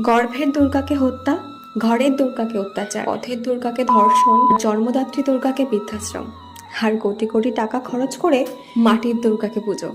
গর্ভের দুর্গাকে হত্যা, ঘরের দুর্গাকে অত্যাচার, পথের দুর্গাকে ধর্ষণ, জন্মদাত্রী দুর্গাকে বৃদ্ধাশ্রম। আর কোটি কোটি টাকা খরচ করে মাটির দুর্গাকে পুজো।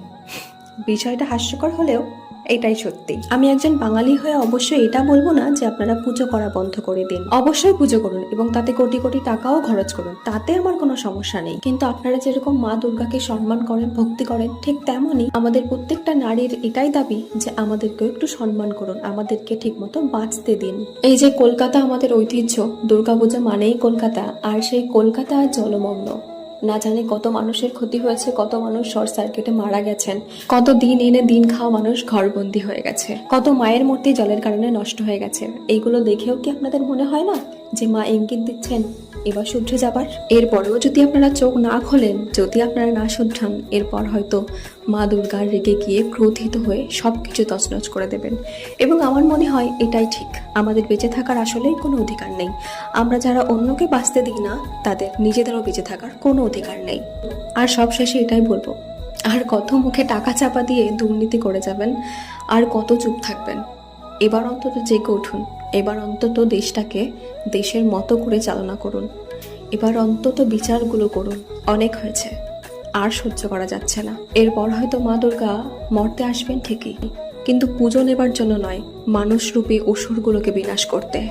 বিষয়টা হাস্যকর হলেও এটাই সত্যি। আমি একজন বাঙালি হয়ে অবশ্যই এটা বলব না যে আপনারা পুজো করা বন্ধ করে দিন। অবশ্যই পুজো করুন এবং তাতে কোটি কোটি টাকাও খরচ করুন। তাতে আমার কোনো সমস্যা নেই। কিন্তু আপনারা যেরকম মা দুর্গাকে সম্মান করেন, ভক্তি করেন, ঠিক তেমনই আমাদের প্রত্যেকটা নারীর এটাই দাবি যে আমাদেরকেও একটু সম্মান করুন, আমাদেরকে ঠিকমতো বাঁচতে দিন। এই যে কলকাতা আমাদের ঐতিহ্য, দুর্গাপূজা মানেই কলকাতা, আর সেই কলকাতা জলমগ্ন। না জানি কত মানুষের ক্ষতি হয়েছে, কত মানুষ শর্ট সার্কিটে মারা গেছেন, কত দিন এনে দিন খাওয়া মানুষ ঘরবন্দি হয়ে গেছে, কত মায়ের মূর্তি জলের কারণে নষ্ট হয়ে গেছে। এইগুলো দেখেও কি আপনাদের মনে হয় না যে মা ইঙ্গিত দিচ্ছেন এবার শুধরে যাবার। এরপরেও যদি আপনারা চোখ না খোলেন, যদি আপনারা না শুধরান এরপর হয়তো মা দুর্গার রেগে গিয়ে ক্রোধিত হয়ে সব কিছু তছনছ করে দেবেন। এবং আমার মনে হয় এটাই ঠিক। আমাদের বেঁচে থাকার আসলেই কোনো অধিকার নেই। আমরা যারা অন্যকে বাঁচতে দিই না, তাদের নিজেদেরও বেঁচে থাকার কোনো অধিকার নেই। আর সবশেষে এটাই বলব, আর কত মুখে টাকা চাপা দিয়ে দুর্নীতি করে যাবেন, আর কত চুপ থাকবেন। এবার অন্তত জেগে উঠুন। এবার অন্তত দেশটাকে দেশের মতো করে চালনা করুন। এবার অন্তত বিচারগুলো করুন। অনেক হয়েছে। আর সহ্য করা যাচ্ছে না। এরপর হয়তো মা দুর্গা মর্তে আসবেন ঠিকই। কিন্তু পুজো নেবার জন্য নয়, মানুষরূপী অসুরগুলোকে বিনাশ করতে।